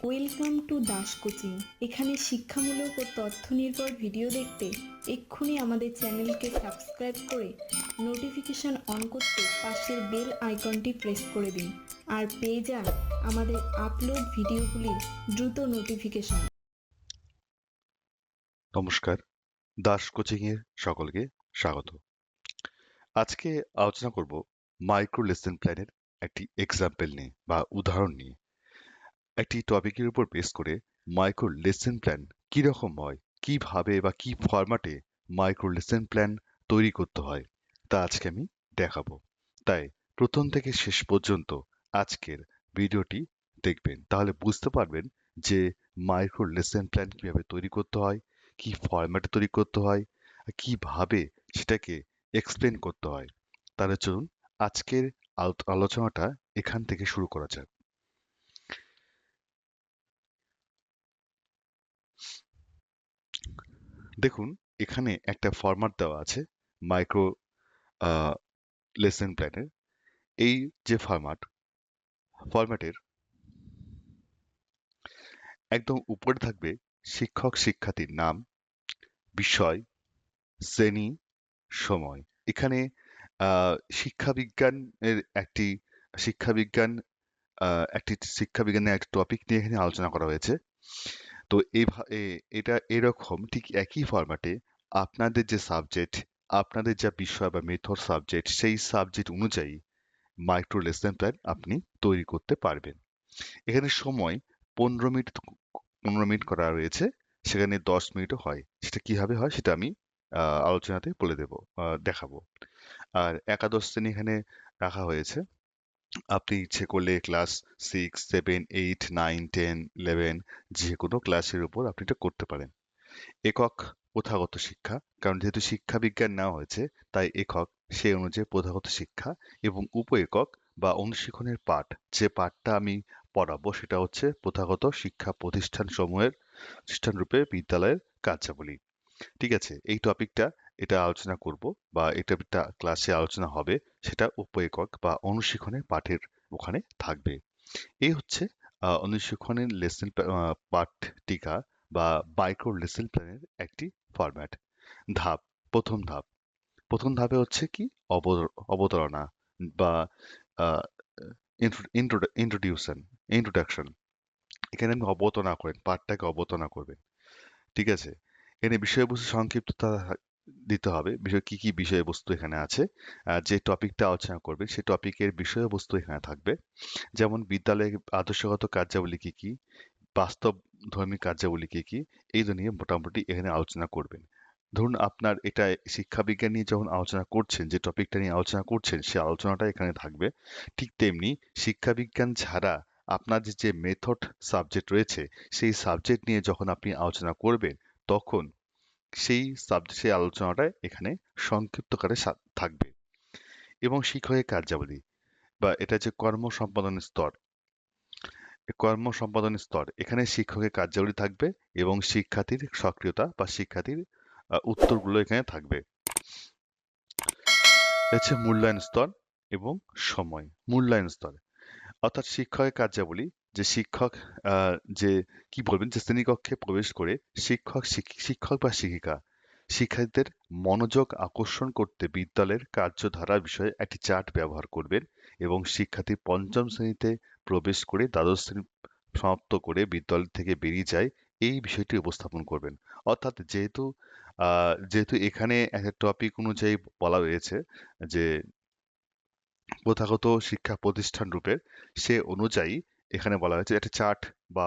Welcome to Das coaching এখানে শিক্ষামূলক ও তথ্য নির্ভর ভিডিও দেখতে এক্ষুনি আমাদের চ্যানেলকে সাবস্ক্রাইব করে নোটিফিকেশন অন করতে পাশের বেল আইকনটি প্রেস করে দিন আর পেয়ে যান আমাদের আপলোড ভিডিওগুলির দ্রুত নোটিফিকেশন। নমস্কার দাস কোচিং এর সকলকে স্বাগত। আজকে আলোচনা করব মাইক্রো লেসন প্ল্যানের একটি এক্সাম্পল নিয়ে বা উদাহরণ নিয়ে। একটি টপিকের উপর বেস করে মাইক্রো লেসন প্ল্যান কি রকম হয়, কীভাবে বা কি ফরম্যাটে মাইক্রো লেসন প্ল্যান তৈরি করতে হয়, তা আজকে আমি দেখাবো। তাই প্রথম থেকে শেষ পর্যন্ত আজকের ভিডিওটি দেখবেন। তাহলে বুঝতে পারবেন যে মাইক্রো লেসন প্ল্যান কীভাবে তৈরি করতে হয়, কি ফরম্যাটে তৈরি করতে হয় কীভাবে সেটাকে এক্সপ্লেন করতে হয়। তাহলে চলুন আজকের আলোচনাটা এখান থেকে শুরু করা যাক। দেখুন, এখানে একটা ফরম্যাট দেওয়া আছে মাইক্রো লেসন প্ল্যানের এই যে ফরম্যাট ফরম্যাটের একদম উপরে থাকবে শিক্ষক শিক্ষার্থীর নাম, বিষয়, শ্রেণি, সময়। এখানে শিক্ষাবিজ্ঞানের একটি, শিক্ষাবিজ্ঞান একটি শিক্ষাবিজ্ঞানের একটি টপিক নিয়ে এখানে আলোচনা করা হয়েছে। তো এই ভা- এ- এটা এরকম ঠিক একই ফরম্যাটে আপনাদের যে সাবজেক্ট আপনাদের যা বিষয় বা মেথড সাবজেক্ট সেই সাবজেক্ট অনুযায়ী মাইক্রো লেসন প্ল্যান আপনি তৈরি করতে পারবেন। এখানে সময় পনেরো মিনিট পনেরো মিনিট করা রয়েছে, সেখানে দশ মিনিটও হয়। সেটা কীভাবে হয় সেটা আমি আলোচনাতে বলে দেব দেখাবো। আর একাদশ শ্রেণি এখানে রাখা হয়েছে। আপনি ইচ্ছে করলে class six seven eight nine ten eleven যে কোনো ক্লাসের উপর আপনি এটা করতে পারেন। একক প্রথাগত শিক্ষা, কারণ যেহেতু শিক্ষা বিজ্ঞান নেওয়া হয়েছে, তাই একক সেই অনুযায়ী প্রথাগত শিক্ষা এবং উপ একক বা অনুশীলনের পাঠ। যে পাঠটা আমি পড়াবো সেটা হচ্ছে প্রথাগত শিক্ষা প্রতিষ্ঠান সমূহের প্রতিষ্ঠান রূপে বিদ্যালয়ের কার্যাবলী। ঠিক আছে, এই টপিকটা এটা আলোচনা করব বা এটা ক্লাসে আলোচনা হবে, সেটা উপ একক বা অনুশীলনের পাঠের ওখানে থাকবে। এই হচ্ছে অনুশীলনের লেসন পাঠ টিকা বা মাইক্রো লেসন প্ল্যানের একটি ফরম্যাট ধাপ, প্রথম ধাপ। প্রথম ধাপে হচ্ছে কি? অবতর- অবতারণা বা ইন্ট্রোডিউশন ইন্ট্রোডাকশন এখানে আপনি অবতারণা করেন, পাঠটাকে অবতারণা করবেন। ঠিক আছে? এখানে বিষয়বস্তু সংক্ষিপ্ততা দিতে হবে। বিষয় কি কি বিষয়বস্তু এখানে আছে? যে টপিকটা আলোচনা করবে সেই টপিকের বিষয়বস্তু এখানে থাকবে। যেমন বিদ্যালয়ের আদর্শগত কার্যাবলী কি কি? বাস্তব ধর্মী কার্যাবলী কি কি? এই নিয়ে মোটামুটি এখানে আলোচনা করবেন। ধরুন আপনার এটা শিক্ষা বিজ্ঞান নিয়ে যখন আলোচনা করছেন, যে টপিকটা নিয়ে আলোচনা করছেন, সে আলোচনাটা এখানে থাকবে। ঠিক তেমনি শিক্ষা বিজ্ঞান ছাড়া আপনার যে মেথড সাবজেক্ট রয়েছে, সেই সাবজেক্ট নিয়ে যখন আপনি আলোচনা করবেন, তখন সেই সাবজেক্ট সেই আলোচনাটা এখানে সংক্ষিপ্তকারে থাকবে। এবং শিক্ষকের কার্যাবলী বা এটা যে কর্ম সম্পাদন স্তর। কর্ম সম্পাদন স্তর, এখানে শিক্ষকের কার্যাবলী থাকবে এবং শিক্ষার্থীর সক্রিয়তা বা শিক্ষার্থীর উত্তরগুলো এখানে থাকবে। হচ্ছে মূল্যায়ন স্তর এবং সময়। মূল্যায়ন স্তর, অর্থাৎ শিক্ষকের কার্যাবলী যে শিক্ষক যে কি বলবেন? যে শ্রেণীকক্ষে প্রবেশ করে শিক্ষক শিক্ষক বা শিক্ষিকা, শিক্ষার্থীদের মনোযোগ আকর্ষণ করতে বিদ্যালয়ের কার্যধারা বিষয়ে একটি চার্ট ব্যবহার করবেন এবং শিক্ষার্থী পঞ্চম শ্রেণীতে প্রবেশ করে দ্বাদশ শ্রেণি সমাপ্ত করে বিদ্যালয় থেকে বেরিয়ে যায়, এই বিষয়টি উপস্থাপন করবেন। অর্থাৎ যেহেতু যেহেতু এখানে একটা টপিক অনুযায়ী বলা হয়েছে যে প্রথাগত শিক্ষা প্রতিষ্ঠান রূপের সে অনুযায়ী এখানে বলা হয়েছে, একটা চার্ট বা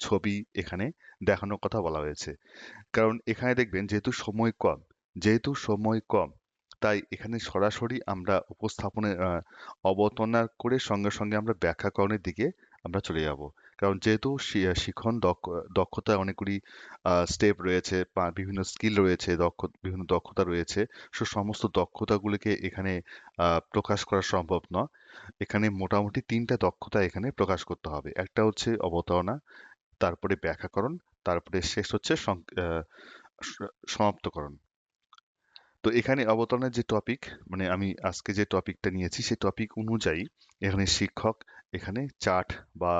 ছবি এখানে দেখানোর কথা বলা হয়েছে। কারণ এখানে দেখবেন যেহেতু সময় কম, যেহেতু সময় কম, তাই এখানে সরাসরি আমরা উপস্থাপনের অবতনা করে সঙ্গে সঙ্গে আমরা ব্যাখ্যাকরণের দিকে আমরা চলে যাব। কারণ যেহেতু শিখন দক্ষ- দক্ষতা অনেকগুলি স্টেপ রয়েছে বিভিন্ন স্কিল রয়েছে, দক্ষ, বিভিন্ন দক্ষতা রয়েছে, সো সমস্ত দক্ষতাগুলিকে এখানে প্রকাশ করা সম্ভব নয়। এখানে মোটামুটি তিনটা দক্ষতা এখানে প্রকাশ করতে হবে। একটা হচ্ছে অবতারণা, তারপরে ব্যাখ্যাকরণ, তারপরে শেষ হচ্ছে সমাপ্তকরণ। তো এখানে অবতরণের যে টপিক মানে আমি আজকে যে টপিকটা নিয়েছি সেই টপিক অনুযায়ী এখানে শিক্ষক এখানে চার্ট বা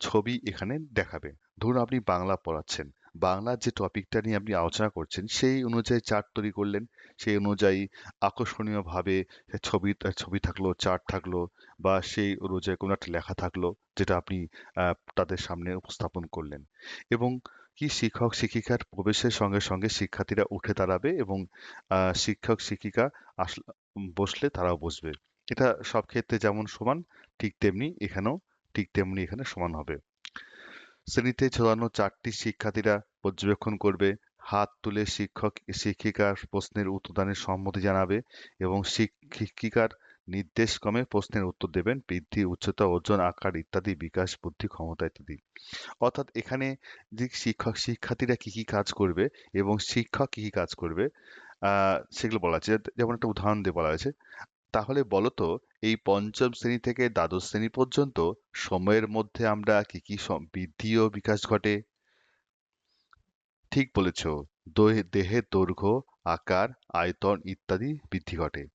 ছবি এখানে দেখাবে। ধরুন আপনি বাংলা পড়াচ্ছেন। বাংলার যে টপিকটা নিয়ে আপনি আলোচনা করছেন, সেই অনুযায়ী চার্ট তৈরি করলেন। সেই অনুযায়ী আকর্ষণীয়ভাবে ছবি ছবি থাকল চার্ট থাকল বা সেই অনুযায়ী কোনো একটা লেখা থাকল যেটা আপনি তাদের সামনে উপস্থাপন করলেন। এবং কি শিক্ষক, শিক্ষিকার প্রবেশের সঙ্গে সঙ্গে শিক্ষার্থীরা উঠে দাঁড়াবে এবং শিক্ষক, শিক্ষিকা আসলে, বসলে তারাও বসবে। এটা সব ক্ষেত্রে যেমন সমান ঠিক তেমনি এখানেও ঠিক তেমনি এখানে সমান হবে। শ্রেণীতে ঝোলানো চারটি শিক্ষার্থীরা পর্যবেক্ষণ করবে। হাত তুলে শিক্ষক, শিক্ষিকার প্রশ্নের উত্তরদানের সম্মতি জানাবে এবং শিক্ষিকার নির্দেশক্রমে প্রশ্নের উত্তর দেবেন। বৃদ্ধি, উচ্চতা, ওজন, আকার ইত্যাদি, বিকাশ, বুদ্ধি, ক্ষমতা ইত্যাদি। অর্থাৎ এখানে যে শিক্ষক, শিক্ষার্থীরা কি কি কাজ করবে এবং শিক্ষক কি কি কাজ করবে সেগুলো বলা আছে। যেমন একটা উদাহরণ দিয়ে বলা হয়েছে তাহলে বলো তো এই পঞ্চম শ্রেণি থেকে দ্বাদশ শ্রেণি পর্যন্ত সময়ের মধ্যে আমরা কি কি বৃদ্ধি ও বিকাশ ঘটে? ঠিক বলেছ দেহের দৈর্ঘ্য, আকার, আয়তন ইত্যাদি বৃদ্ধি ঘটে।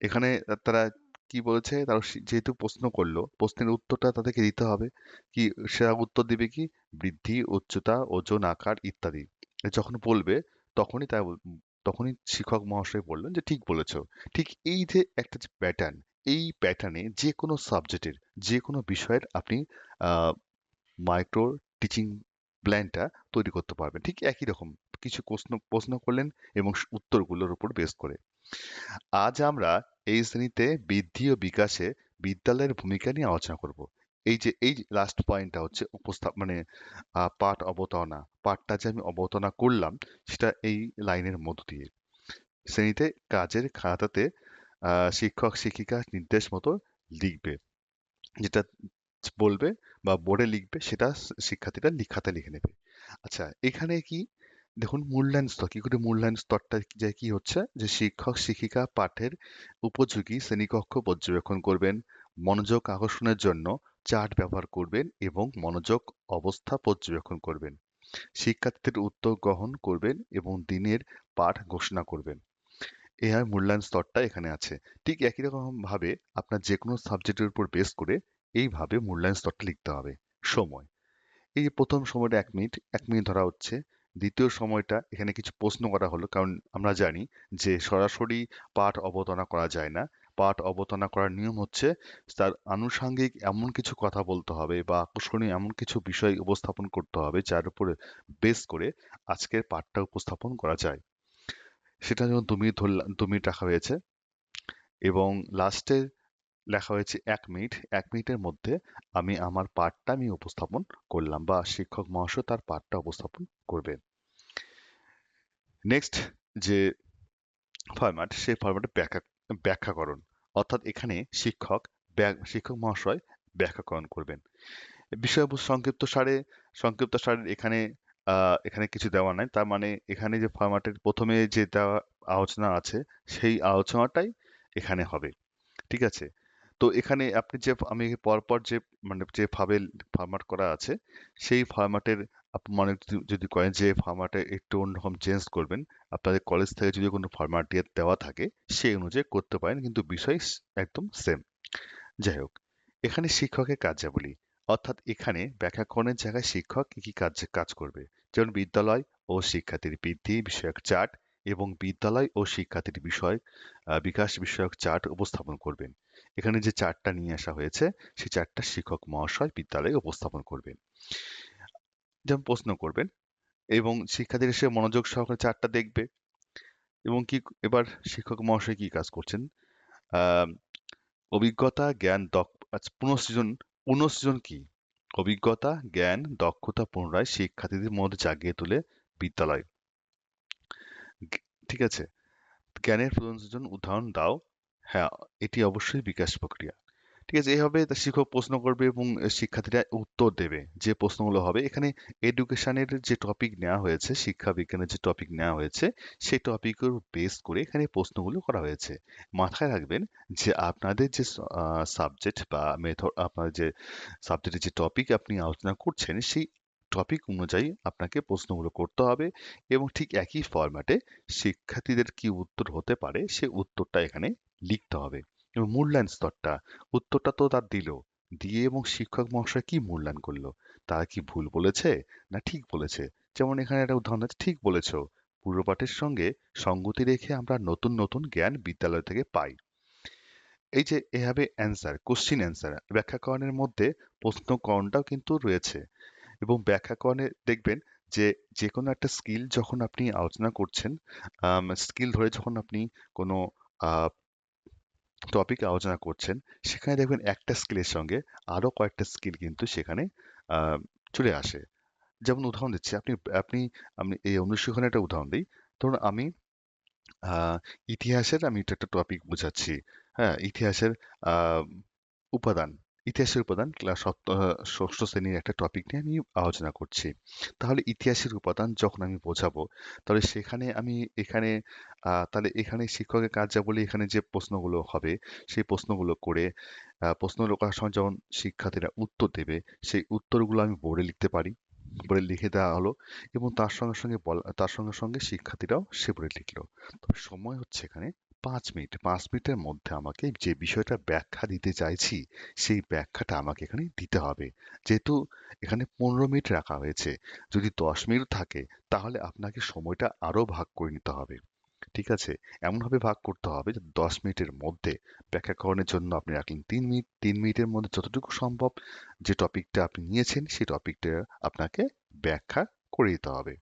এখানে তারা কি বলেছে? তারা যেহেতু প্রশ্ন করল, প্রশ্নের উত্তরটা তাদেরকে দিতে হবে। কি, সেরা উত্তর দিবে কি? বৃদ্ধি, উচ্চতা, ওজন, আকার ইত্যাদি। যখন বলবে, তখনই বল- তখনই শিক্ষক মহাশয় বললেন যে, ঠিক বলেছ। ঠিক এই যে একটা যে প্যাটার্ন এই প্যাটার্নে যে কোনো সাবজেক্টের যে কোনো বিষয়ের আপনি মাইক্রো টিচিং প্ল্যানটা তৈরি করতে পারবেন। ঠিক একই রকম কিছু প্রশ্ন প্রশ্ন করলেন এবং উত্তরগুলোর উপর বেস করে। আজ আমরা এই শ্রেণীতে বৃদ্ধি ও বিকাশে বিদ্যালয়ের ভূমিকা নিয়ে আলোচনা করব। এই যে, এই লাস্ট পয়েন্টটা হচ্ছে উপস্থাপ মানে পাঠ অবতারণা। পাঠটা যে আমি অবতারণা করলাম, সেটা এই লাইনের মধ্য দিয়ে। শ্রেণীতে কাজের খাতাতে শিক্ষক, শিক্ষিকা নির্দেশ মতো লিখবে। যেটা বলবে বা বোর্ডে লিখবে, সেটা শিক্ষার্থীরা লিখাতে লিখে নেবে। আচ্ছা এখানে কি, দেখুন মূল্যায়ন স্তর, কি করে মূল্যায়ন স্তরটা যে কি হচ্ছে? যে শিক্ষক, শিক্ষিকা পাঠের উপযোগী শ্রেণীকক্ষ পর্যবেক্ষণ করবেন। মনোযোগ আকর্ষণের জন্য চার্ট ব্যবহার করবেন এবং মনোযোগ, অবস্থা পর্যবেক্ষণ করবেন। শিক্ষার্থীদের উত্তর গ্রহণ করবেন এবং দিনের পাঠ ঘোষণা করবেন। এআই মূল্যায়ন স্তরটা এখানে আছে। ঠিক একই রকম ভাবে আপনার যে কোনো সাবজেক্টের উপর বেস করে এইভাবে মূল্যায়ন স্তরটা লিখতে হবে। সময়। এই প্রথম সময়টা এক মিনিট এক মিনিট ধরা হচ্ছে। দ্বিতীয় সময়টা এখানে কিছু প্রশ্ন করা হলো, কারণ আমরা জানি যে সরাসরি পাঠ অবতারণা করা যায় না। পাঠ অবতারণা করার নিয়ম হচ্ছে তার আনুষাঙ্গিক এমন কিছু কথা বলতে হবে বা আকর্ষণীয় এমন কিছু বিষয় উপস্থাপন করতে হবে যার উপরে বেস করে আজকের পাঠটা উপস্থাপন করা যায়। সেটা যেমন দু মিনিট ধরলাম দু মিনিট রাখা হয়েছে এবং লাস্টে লেখা হয়েছে এক মিনিট, এক মিনিটের মধ্যে আমি আমার পাঠটা আমি উপস্থাপন করলাম বা শিক্ষক মহাশয় তার পাঠটা উপস্থাপন করবে নেক্সট যে ফরম্যাট সেই ফরম্যাটে ব্যাখ্যা ব্যাখ্যাকরণ অর্থাৎ এখানে শিক্ষক শিক্ষক মহাশয় ব্যাখ্যাকরণ করবেন। বিষয়বস্তু সংক্ষিপ্ত সারে, সংক্ষিপ্ত সারের এখানে এখানে কিছু দেওয়া নাই। তার মানে এখানে যে ফরম্যাটের প্রথমে যে দেওয়া আলোচনা আছে, সেই আলোচনাটাই এখানে হবে। ঠিক আছে? তো এখানে আপনি যে, আমি পরপর যে মানে যে ভাবে ফরম্যাট করা আছে, সেই ফরম্যাটের মানে যদি- যদি করেন যে ফরম্যাটে একটু অন্যরকম চেঞ্জ করবেন, আপনাদের কলেজ থেকে যদি কোনো ফরম্যাট দেওয়া থাকে, সেই অনুযায়ী করতে পারেন, কিন্তু বিষয় একদম সেম যাই হোক, এখানে শিক্ষকের কার্যাবলী, অর্থাৎ এখানে ব্যাখ্যাকরণের জায়গায় শিক্ষক কি কি কাজ কাজ করবে? যেমন বিদ্যালয় ও শিক্ষার্থীর বৃদ্ধি বিষয়ক চার্ট এবং বিদ্যালয় ও শিক্ষার্থীর বিষয় বিকাশ বিষয়ক চার্ট উপস্থাপন করবেন। এখানে যে চার্টটা নিয়ে আসা হয়েছে সেই চার্টটা শিক্ষক মহাশয় বিদ্যালয়ে উপস্থাপন করবেন। যেমন প্রশ্ন করবেন এবং শিক্ষার্থীরা সে মনোযোগ সহকারে চারটা দেখবে এবং কি এবার শিক্ষক মহাশয় কি কাজ করছেন? অভিজ্ঞতা, জ্ঞান, দক্ষ আচ্ছা পুনঃসৃজন পুনঃসৃজন কি? অভিজ্ঞতা, জ্ঞান, দক্ষতা পুনরায় শিক্ষার্থীদের মধ্যে জাগিয়ে তোলে বিদ্যালয়। ঠিক আছে? জ্ঞানের পুনঃসৃজন উদাহরণ দাও। হ্যাঁ এটি অবশ্যই বিকাশ প্রক্রিয়া। ঠিক আছে এইভাবে শিক্ষক প্রশ্ন করবে এবং শিক্ষার্থীরা উত্তর দেবে যে প্রশ্নগুলো হবে। এখানে এডুকেশনের যে টপিক নেওয়া হয়েছে, শিক্ষা বিজ্ঞানের যে টপিক নেওয়া হয়েছে, সেই টপিকের বেস করে এখানে প্রশ্নগুলো করা হয়েছে। মাথায় রাখবেন যে আপনাদের যে সাবজেক্ট বা মেথড আপনার যে সাবজেক্টের যে টপিক আপনি আলোচনা করছেন, সেই টপিক অনুযায়ী আপনাকে প্রশ্নগুলো করতে হবে এবং ঠিক একই ফরম্যাটে শিক্ষার্থীদের কি উত্তর হতে পারে, সে উত্তরটা এখানে লিখতে হবে। এবং মূল্যায়ন স্তরটা। উত্তরটা তো তার দিল। দিয়ে এবং শিক্ষক মহাশয় কি মূল্যায়ন করল? তারা কি ভুল বলেছে না ঠিক বলেছে? যেমন এখানে একটা উদাহরণ আছে, ঠিক বলেছ। পূর্বপাঠের সঙ্গে সঙ্গতি রেখে আমরা নতুন নতুন জ্ঞান বিদ্যালয় থেকে পাই। এই যে এভাবে অ্যান্সার কোশ্চিন অ্যান্সার ব্যাখ্যাকরণের মধ্যে প্রশ্নকরণটাও কিন্তু রয়েছে। এবং ব্যাখ্যাকরণে দেখবেন যে যে কোনো একটা স্কিল যখন আপনি আলোচনা করছেন স্কিল ধরে যখন আপনি কোনো টপিক আলোচনা করছেন, সেখানে দেখবেন একটা স্কিলের সঙ্গে আরও কয়েকটা স্কিল কিন্তু সেখানে চলে আসে। যেমন উদাহরণ দিচ্ছি, আপনি আপনি আমি এই অনুশীলনে একটা উদাহরণ দিই। ধরুন আমি ইতিহাসের আমি একটা টপিক বোঝাচ্ছি। হ্যাঁ ইতিহাসের উপাদান। ইতিহাসের উপাদান ক্লাস ষষ্ঠ শ্রেণির একটা টপিক নিয়ে আমি আলোচনা করছি। তাহলে ইতিহাসের উপাদান যখন আমি বোঝাবো তাহলে সেখানে আমি এখানে তাহলে এখানে শিক্ষকের কাজ যা বলি এখানে যে প্রশ্নগুলো হবে সেই প্রশ্নগুলো করে আহ, প্রশ্নগুলো করার সময় যখন শিক্ষার্থীরা উত্তর দেবে সেই উত্তরগুলো আমি বোর্ডে লিখতে পারি। বোর্ডে লিখে দেওয়া হলো এবং তার সঙ্গে সঙ্গে তার সঙ্গে সঙ্গে শিক্ষার্থীরাও সে বোর্ডে লিখলো। তবে সময় হচ্ছে এখানে পাঁচ মিনিট, পাঁচ মিনিটের মধ্যে আমাকে যে বিষয়টা ব্যাখ্যা দিতে চাইছি, সেই ব্যাখ্যাটা আমাকে এখানে দিতে হবে। যেহেতু এখানে পনেরো মিনিট রাখা হয়েছে, যদি দশ মিনিট থাকে, তাহলে আপনাকে সময়টা আরও ভাগ করে নিতে হবে। ঠিক আছে? এমনভাবে ভাগ করতে হবে যে দশ মিনিটের মধ্যে ব্যাখ্যাকরণের জন্য আপনি রাখলেন তিন মিনিট, তিন মিনিটের মধ্যে যতটুকু সম্ভব যে টপিকটা আপনি নিয়েছেন, সেই টপিকটা আপনাকে ব্যাখ্যা করে দিতে হবে।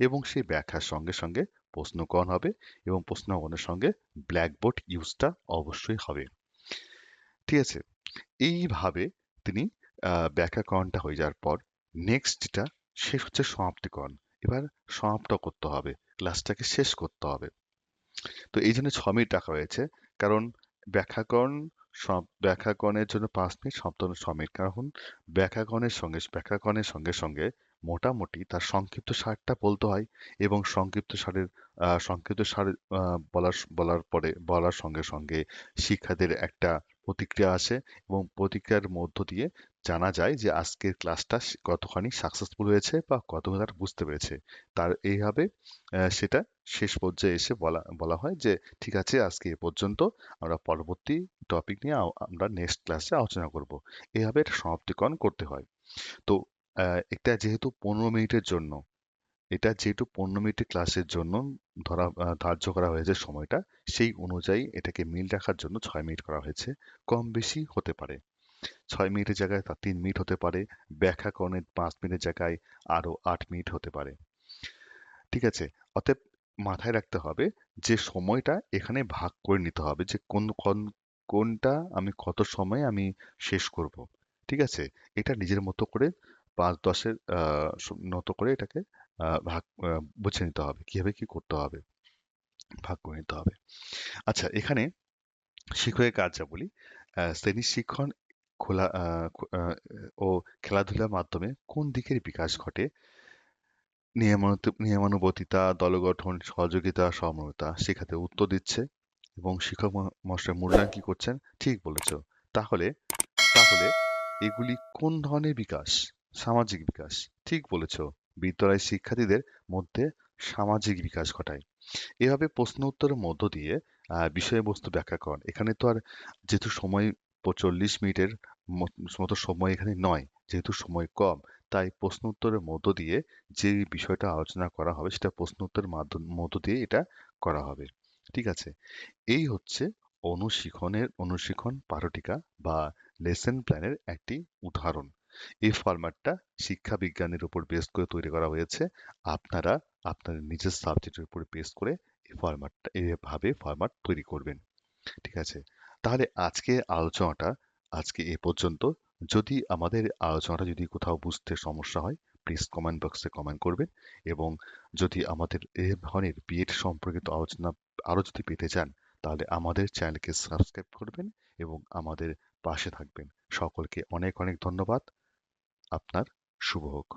এবং সেই ব্যাখ্যার সঙ্গে সঙ্গে প্রশ্নকরণ হবে এবং প্রশ্নকরণের সঙ্গে ব্ল্যাকবোর্ড ইউজটা অবশ্যই হবে। ঠিক আছে? এইভাবে তিনি ব্যাখ্যাকরণটা হয়ে যাওয়ার পর নেক্সট যেটা শেষ হচ্ছে সমাপ্তিকরণ। এবার সমাপ্ত করতে হবে ক্লাসটাকে শেষ করতে হবে। তো এই জন্য ছ মিনিট রাখা হয়েছে, কারণ ব্যাখ্যাকরণ ব্যাখ্যাকরণের জন্য পাঁচ মিনিট সমাপ্তনের ছ মিনিট কারণ ব্যাখ্যাকরণের সঙ্গে ব্যাখ্যাকরণের সঙ্গে সঙ্গে মোটামুটি তার সংক্ষিপ্ত সারটা বলতে হয় এবং সংক্ষিপ্ত সারের সংক্ষিপ্ত সার বলার বলার পরে, বলার সঙ্গে সঙ্গে শিক্ষার্থীদের একটা প্রতিক্রিয়া আসে এবং প্রতিক্রিয়ার মধ্য দিয়ে জানা যায় যে আজকের ক্লাসটা কতখানি সাকসেসফুল হয়েছে বা কতখানি তারা বুঝতে পেরেছে। তার এইভাবে সেটা শেষ পর্যায়ে এসে বলা বলা হয় যে ঠিক আছে, আজকে এ পর্যন্ত আমরা পরবর্তী টপিক নিয়ে আমরা নেক্সট ক্লাসে আলোচনা করব। এভাবে এটা সমাপ্তিকরণ করতে হয়। তো এটা যেহেতু পনেরো মিনিটের জন্য, এটা যেহেতু পনেরো মিনিটের ক্লাসের জন্য ধরা ধার্য করা হয়েছে সময়টা, সেই অনুযায়ী এটাকে মিল রাখার জন্য ছয় মিনিট করা হয়েছে। কম বেশি হতে পারে। ছয় মিনিটের জায়গায় তা তিন মিনিট হতে পারে। ব্যাখ্যাকরণের পাঁচ মিনিটের জায়গায় আরও আট মিনিট হতে পারে। ঠিক আছে? অতএব মাথায় রাখতে হবে যে সময়টা এখানে ভাগ করে নিতে হবে যে কোন- কোনটা আমি কত সময় আমি শেষ করব। ঠিক আছে? এটা নিজের মতো করে পাঁচ দশের মতো করে এটাকে ভাগ বুঝে নিতে হবে। কীভাবে কি করতে হবে? ভাগ করে নিতে হবে। আচ্ছা এখানে শিক্ষকের কাজ যা বলি আহ, শ্রেণির শিক্ষণ খোলা ও খেলাধুলার মাধ্যমে কোন দিকের বিকাশ ঘটে? নিয়মানুবর্তিতা দল গঠন সহযোগিতা সমতা শেখাতে উত্তর দিচ্ছে এবং শিক্ষক মহা- মহাশয় মূল্যায়ন কি করছেন? ঠিক বলেছ। তাহলে তাহলে এগুলি কোন ধরনের বিকাশ? সামাজিক বিকাশ। ঠিক বলেছ বিদ্যালয় শিক্ষার্থীদের মধ্যে সামাজিক বিকাশ ঘটায়। এভাবে প্রশ্ন উত্তরের মধ্য দিয়ে বিষয়বস্তু ব্যাখ্যা করেন। এখানে তো আর যেহেতু সময় চল্লিশ মিনিটের মতো সময় এখানে নয়, যেহেতু সময় কম, তাই প্রশ্ন উত্তরের মধ্য দিয়ে যে বিষয়টা আলোচনা করা হবে, সেটা প্রশ্ন উত্তরের মাধ্যম মধ্য দিয়ে এটা করা হবে। ঠিক আছে? এই হচ্ছে অনুশীলনের অনুশীলন পারটিকা বা লেসন প্ল্যানের একটি উদাহরণ। এই ফরম্যাটটা শিক্ষা বিজ্ঞানের উপর বেস করে তৈরি করা হয়েছে। আপনারা আপনাদের নিজের সাবজেক্টের উপর বেস করে এই ফরম্যাটটা এইভাবে ফরম্যাট তৈরি করবেন। ঠিক আছে? তাহলে আজকে আলোচনাটা, আজকে এ পর্যন্ত। যদি আমাদের আলোচনাটা যদি কোথাও বুঝতে সমস্যা হয় প্লিজ কমেন্ট বক্সে কমেন্ট করবেন। এবং যদি আমাদের এ ধরনের বিএড সম্পর্কিত আলোচনা আরও যদি পেতে চান, তাহলে আমাদের চ্যানেলকে সাবস্ক্রাইব করবেন এবং আমাদের পাশে থাকবেন। সকলকে অনেক অনেক ধন্যবাদ। আপনার শুভ হোক।